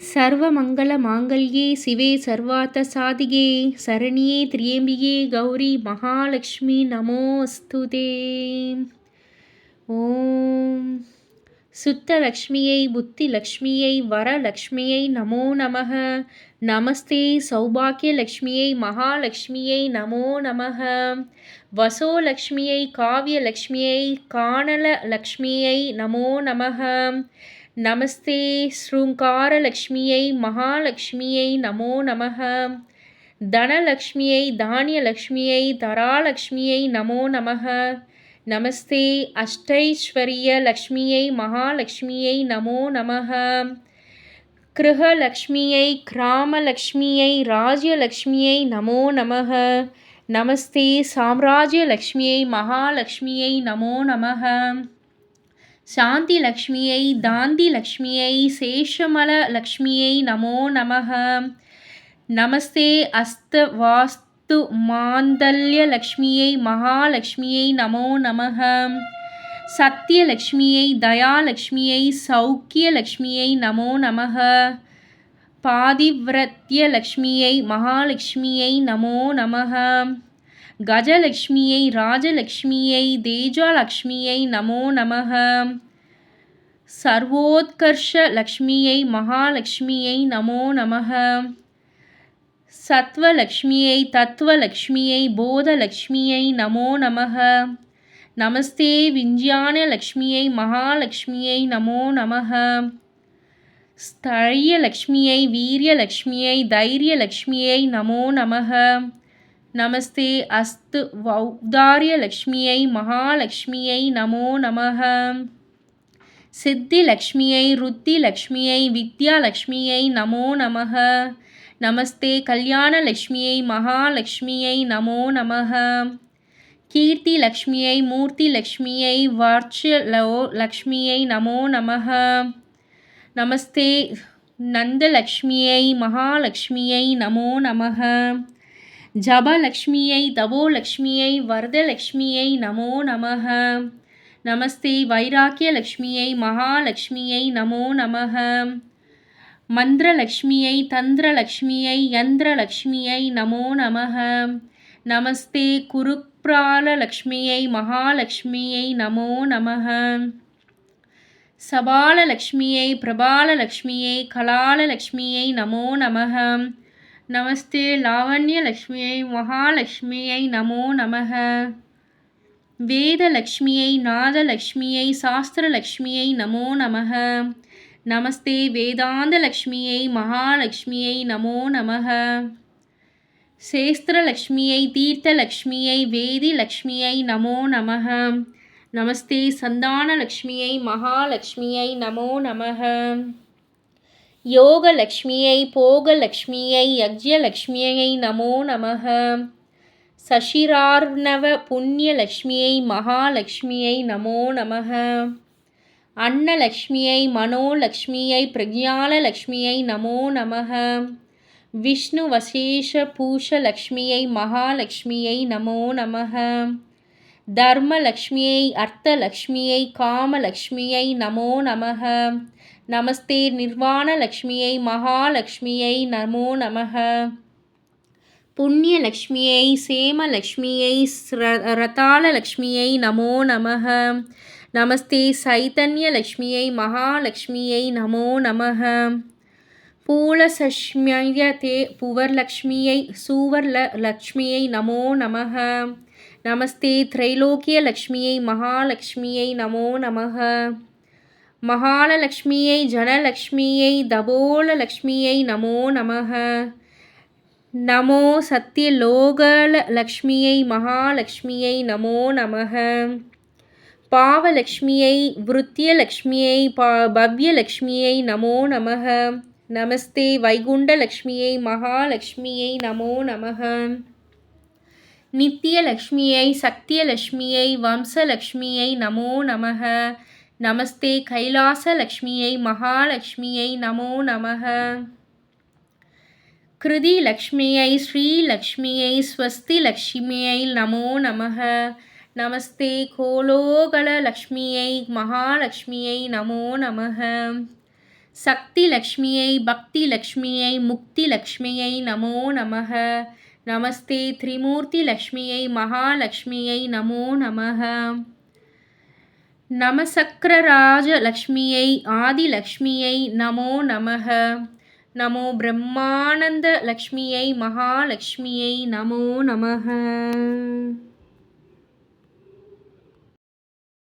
சர்வமங்கலமாங்கல்யே சிவே சர்வார்த்த சாதிகே சரணியே திரியம்பிகே கௌரி மகாலட்சுமி நமோஸ்துதே. ஓம். சுத்தலக்ஷ்மியை புத்திலக்ஷ்மியை வரலக்ஷ்மியை நமோ நமக நமஸ்தே சௌபாகியலக்ஷ்மியை மகாலக்ஷ்மியை நமோ நமக வசோலக்ஷ்மியை காவியலக்ஷ்மியை காணலலக்ஷ்மியை நமோ நமக நமஸ்தே ஸ்ருங்காரலக்ஷ்மியை மகாலக்ஷ்மியை நமோ நமக தனலக்ஷ்மியை தானியலக்ஷ்மியை தராலக்ஷ்மியை நமோ நமக நமஸ்தே அஷ்டைஸ்வரிய லக்ஷ்மியை மகாலக்ஷ்மியை நமோ நமக கிருஹலக்ஷ்மியை கிராமலக்ஷ்மியை ராஜ்யலக்ஷ்மியை நமோ நமக நமஸ்தே சாம்ராஜ்யலக்ஷ்மியை மகாலக்ஷ்மியை நமோ நமக சாந்தி லக்ஷ்மியை தாந்தி லக்ஷ்மியை சேஷமல லக்ஷ்மியை நமோ நமக நமஸ்தே அஸ்த வாஸ்து மாந்தல்ய லக்ஷ்மியை மகாலக்ஷ்மியை நமோ நமக சத்தியலக்ஷ்மியை தயாலக்ஷ்மியை சௌக்கியலக்ஷ்மியை நமோ நமக பாதிவிரத்திய லக்ஷ்மியை மகாலட்சுமியை நமோ நமக கஜலக்ஷ்மியை ராஜலக்ஷ்மியை தேஜாலக்ஷ்மியை நமோ நமக சர்வோத்கர்ஷ லக்ஷ்மியை மகாலக்ஷ்மியை நமோ நமக சத்வலக்ஷ்மியை தத்வலக்ஷ்மியை போதலக்ஷ்மியை நமோ நமக நமஸ்தே விஞ்ஞானலக்ஷ்மியை மகாலக்ஷ்மியை நமோ நமக ஸ்தழியலக்ஷ்மியை வீரியலக்ஷ்மியை தைரியலக்ஷ்மியை நமோ நமக நமஸ்தே அஸ்து வௌதாரியலக்ஷ்மியை மகாலக்ஷ்மியை நமோ நமக சித்திலக்ஷ்மியை ருத்திலக்ஷ்மியை வித்யாலக்ஷ்மியை நமோ நமக நமஸ்தே கல்யாணலக்ஷ்மியை மகாலக்ஷ்மியை நமோ நமக கீர்த்திலக்ஷ்மியை மூர்த்திலக்ஷ்மியை வார்ச்சலோ லக்ஷ்மியை நமோ நமக நமஸ்தே நந்தலக்ஷ்மியை மகாலக்ஷ்மியை நமோ நமக ஜபலக்ஷ்மியை தவோலக்ஷ்மியை வரதலக்ஷ்மியை நமோ நமக நமஸ்தே வைராக்கிய லக்ஷ்மியை மகாலட்சுமியை நமோ நமக மந்திரலக்ஷ்மியை தந்திரலக்ஷ்மியை யந்திரலக்ஷ்மியை நமோ நமக நமஸ்தே குருப்ராலலக்ஷ்மியை மகாலட்சுமியை நமோ நமக சபாலலக்ஷ்மியை பிரபாலலக்ஷ்மியை கலாலலக்ஷ்மியை நமோ நமகம் நமஸ்தே லாவண்யலக்ஷ்மியை மகாலட்சுமியை நமோ நமக. வேதலக்ஷ்மியை நாதலக்ஷ்மியை சாஸ்திரலக்ஷ்மியை நமோ நமக. நமஸ்தே வேதாந்தலக்ஷ்மியை மகாலட்சுமியை நமோ நமக. சேஸ்திரலக்ஷ்மியை தீர்த்தலக்ஷ்மியை வேதிலக்ஷ்மியை நமோ நமக. நமஸ்தே சந்தானலக்ஷ்மியை மகாலட்சுமியை நமோ நமக. யோகலக்ஷ்மியை போகலக்ஷ்மியை யக்ஞலக்ஷ்மியை நமோ நமக சஷிரார்ணவ புண்ணியலக்ஷ்மியை மகாலக்ஷ்மியை நமோ நமக அன்னலக்ஷ்மியை மனோலக்ஷ்மியை பிரஜாலலக்ஷ்மியை நமோ நமக விஷ்ணு வசேஷ பூஷலக்ஷ்மியை மகாலக்ஷ்மியை நமோ நமக தர்மலக்ஷ்மியை அர்த்தலக்ஷ்மியை காமலக்ஷ்மியை நமோ நமக நமஸ்தே நிர்வாண லக்ஷ்மியை மகாலட்சுமியை நமோ நமக புண்ணியலக்ஷ்மியை சேமலக்ஷ்மியை ரதாலலக்ஷ்மியை நமோ நமக நமஸ்தே சைத்தன்யலக்ஷ்மியை மகாலட்சுமியை நமோ நமக பூலசஷ்மிய தே புவர்லக்ஷ்மியை சூவர்ல லக்ஷ்மியை நமோ நமக நமஸ்தே திரைலோக்கிய லக்ஷ்மியை மகாலட்சுமியை நமோ நமக மகாலலக்ஷ்மியை ஜனலக்ஷ்மியை தபோலலக்ஷ்மியை நமோ நமக. நமோ சத்தியலோகலக்ஷ்மியை மகாலக்ஷ்மியை நமோ நமக. பாவலக்ஷ்மியை விருத்தியலக்ஷ்மியை பா பவ்யலக்ஷ்மியை நமோ நமக. நமஸ்தே வைகுண்டலக்ஷ்மியை மகாலக்ஷ்மியை நமோ நமக. நித்தியலக்ஷ்மியை சக்தியலக்ஷ்மியை வம்சலக்ஷ்மியை நமோ நமக. நமஸ்தே கைலாச லக்ஷ்மியை மகாலட்சுமியை நமோ நமக. கிருதி லக்ஷ்மியை ஸ்ரீலக்ஷ்மியை ஸ்வஸ்தி லக்ஷ்மியை நமோ நமக. நமஸ்தே கோலோகல லக்ஷ்மியை மகாலட்சுமியை நமோ நமக. சக்தி லக்ஷ்மியை பக்தி லக்ஷ்மியை முக்தி லக்ஷ்மியை நமோ நமக. நமஸ்தே திரிமூர்த்தி லக்ஷ்மியை மகாலட்சுமியை நமோ நமக. நமசக்கரராஜலக்ஷ்மியை ஆதிலக்ஷ்மியை நமோ நமக. நமோ பிரம்மானந்த லக்ஷ்மியை மகாலட்சுமியை நமோ நமக.